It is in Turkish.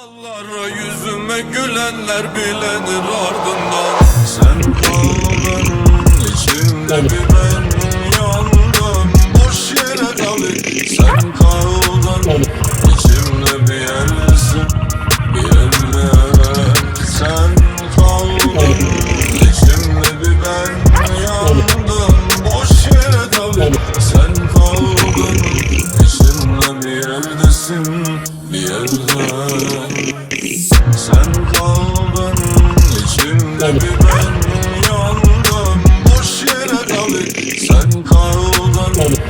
Zavallara yüzüme gülenler bilenir ardından. Sen kaldın içimde bir ben yandım Boş yere tabi sen kaldın içimde bir yerdesin bir yerde Sen kaldın. İçimde bir ben yandım Boş yere tabi sen kaldın. İçimde bir yerdesin bir yerde Tabii. Tabii.